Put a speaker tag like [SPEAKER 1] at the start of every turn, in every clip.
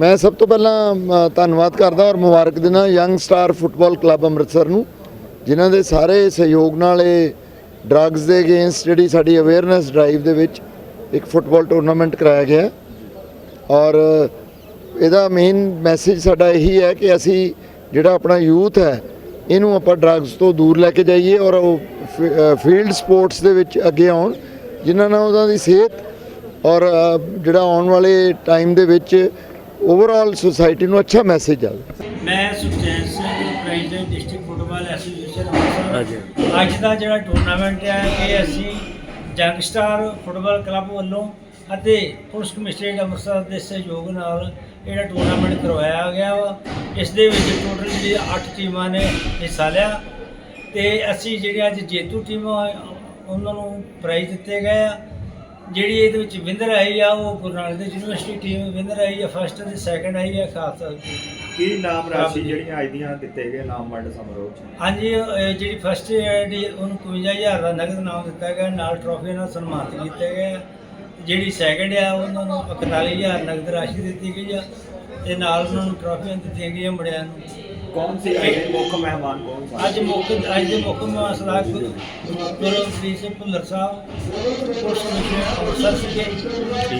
[SPEAKER 1] ਮੈਂ ਸਭ ਤੋਂ ਪਹਿਲਾਂ ਅ, ਧੰਨਵਾਦ ਕਰਦਾ ਔਰ ਮੁਬਾਰਕ ਦਿੰਦਾ young star football club Amritsar ਨੂੰ ਜਿਨ੍ਹਾਂ ਦੇ ਸਾਰੇ ਸਹਿਯੋਗ ਨਾਲ ਇਹ ਡਰੱਗਸ ਦੇ ਅਗੇਂਸਟ ਜਿਹੜੀ ਸਾਡੀ ਅਵੇਅਰਨੈਸ ਡਰਾਈਵ ਦੇ ਵਿੱਚ ਇੱਕ ਫੁੱਟਬਾਲ ਟੂਰਨਾਮੈਂਟ ਕਰਾਇਆ ਗਿਆ। ਔਰ ਇਹਦਾ ਮੇਨ ਮੈਸੇਜ ਸਾਡਾ ਇਹੀ ਹੈ ਕਿ ਅਸੀਂ ਜਿਹੜਾ ਆਪਣਾ ਯੂਥ ਹੈ ਇਹਨੂੰ ਆਪਾਂ ਡਰੱਗਸ ਤੋਂ ਦੂਰ ਲੈ ਕੇ ਜਾਈਏ ਔਰ ਉਹ ਫੀਲਡ ਸਪੋਰਟਸ ਦੇ ਵਿੱਚ ਅੱਗੇ ਆਉਣ ਜਿਨ੍ਹਾਂ ਨਾਲ ਉਹਨਾਂ ਦੀ ਸਿਹਤ ਔਰ ਜਿਹੜਾ ਆਉਣ ਵਾਲੇ ਟਾਈਮ ਦੇ ਵਿੱਚ ਓਵਰਆਲ ਸੁਸਾਇਟੀ ਨੂੰ ਅੱਛਾ ਮੈਸੇਜ ਆਵੇ
[SPEAKER 2] ਮੈਂ Sukhchain Singh president district football association Amritsar ਅੱਜ ਦਾ ਜਿਹੜਾ ਟੂਰਨਾਮੈਂਟ ਹੈ ਇਹ ਅਸੀਂ ਜੰਗ ਸਟਾਰ ਫੁੱਟਬਾਲ ਕਲੱਬ ਵੱਲੋਂ ਅਤੇ ਪੁਲਿਸ ਕਮਿਸ਼ਨਰੇਟ ਅੰਮ੍ਰਿਤਸਰ ਦੇ ਸਹਿਯੋਗ ਨਾਲ ਜਿਹੜਾ ਟੂਰਨਾਮੈਂਟ ਕਰਵਾਇਆ ਗਿਆ ਵਾ ਇਸ ਦੇ ਵਿੱਚ ਟੋਟਲ ਜਿਹੜੀ 8 ਟੀਮਾਂ ਨੇ ਹਿੱਸਾ ਲਿਆ ਤੇ ਅਸੀਂ ਜਿਹੜੇ ਅੱਜ ਜੇਤੂ ਟੀਮਾਂ ਉਹਨਾਂ ਨੂੰ ਪ੍ਰਾਈਜ਼ ਦਿੱਤੇ ਗਏ ਆ। ਜਿਹੜੀ ਇਹਦੇ ਵਿੱਚ ਵਿਨਰ ਆਈ ਆ ਉਹ Guru Nanak Dev university team winner ਆਈ ਆ ਫਸਟ ਤੇ ਸੈਕੰਡ ਆਈ ਆ ਖਾਲਸਾ
[SPEAKER 3] ਕੀ ਨਾਮ ਰਾਸ਼ੀ ਜਿਹੜੀਆਂ ਅੱਜ ਦੀਆਂ ਦਿੱਤੇ ਗਏ ਨਾਮ ਵੰਡ ਸਮਾਰੋਹ ਚ?
[SPEAKER 2] ਹਾਂਜੀ ਇਹ ਜਿਹੜੀ ਫਸਟ ਜਿਹੜੀ ਉਹਨੂੰ 51000 ਦਾ ਨਗਦ ਨਾਮ ਦਿੱਤਾ ਗਿਆ ਨਾਲ ਟਰੋਫੀ ਨਾਲ ਸਨਮਾਨਿਤ ਕੀਤਾ ਗਿਆ। ਜਿਹੜੀ ਸੈਕੰਡ ਆ ਉਹਨਾਂ ਨੂੰ 41000 ਨਗਦ ਰਾਸ਼ੀ ਦਿੱਤੀ ਗਈ ਆ ਤੇ ਨਾਲ ਉਹਨਾਂ ਨੂੰ ਟਰੋਫੀਆਂ ਦਿੱਤੀਆਂ ਗਈਆਂ ਮੁੰਡਿਆਂ ਨੂੰ।
[SPEAKER 3] ਕੌਣ ਸੀ? ਅੱਜ ਦੇ ਮੁੱਖ ਮਹਿਮਾਨ ਕੌਣ ਸਨ
[SPEAKER 2] ਅੱਜ ਮੁੱਖ ਅੱਜ ਦੇ ਮੁੱਖ ਮਸਲਾ ਗੁਰੂ ਸ੍ਰੀ ਸਿੰਘ ਭੁੱਲਰ ਸਾਹਿਬ ਪੁਲਿਸ ਕਮਿਸ਼ਨਰ ਅੰਮ੍ਰਿਤਸਰ ਸੀਗੇ।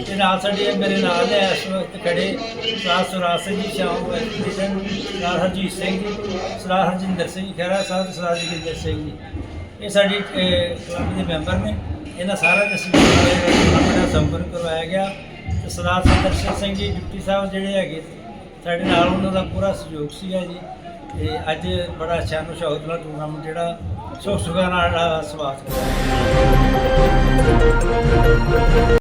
[SPEAKER 2] ਤੇ ਨਾਲ ਸਾਡੇ ਮੇਰੇ ਨਾਲ ਹੈ ਇਸ ਵਕਤ ਖੜੇ ਸਰਦਾਰ ਸੁਰਾਜ ਸਿੰਘ ਜੀ ਸ਼ਾਮ ਸਰਦਾਰ ਹਰਜੀਤ ਸਿੰਘ ਜੀ ਸਰਦਾਰ ਹਰਜਿੰਦਰ ਸਿੰਘ ਖਹਿਰਾ ਸਾਹਿਬ ਸਰਦਾਰ ਜਗਿੰਦਰ ਸਿੰਘ ਜੀ। ਇਹ ਸਾਡੀ ਕਲੱਬ ਦੇ ਮੈਂਬਰ ਨੇ। ਇਹਨਾਂ ਦੇ ਸਹਿਯੋਗ ਆਪਣਾ ਸੰਪਰਕ ਕਰਵਾਇਆ ਗਿਆ। ਤੇ ਸਰਦਾਰ ਸੁਦਰਸ਼ਨ ਸਿੰਘ ਜੀ ਡਿਪਟੀ ਸਾਹਿਬ ਜਿਹੜੇ ਹੈਗੇ। ਸਾਡੇ ਨਾਲ ਉਹਨਾਂ ਦਾ ਪੂਰਾ ਸਹਿਯੋਗ ਸੀਗਾ ਜੀ। ਤੇ ਅੱਜ ਬੜਾ ਅੱਛਾ ਨੁਸ਼ਾਉਦ ਨਾਲ ਟੂਰਨਾਮੈਂਟ ਜਿਹੜਾ ਸੁਖ ਸੁਖਾ ਨਾਲ ਸਵਾਗਤ ਹੋਇਆ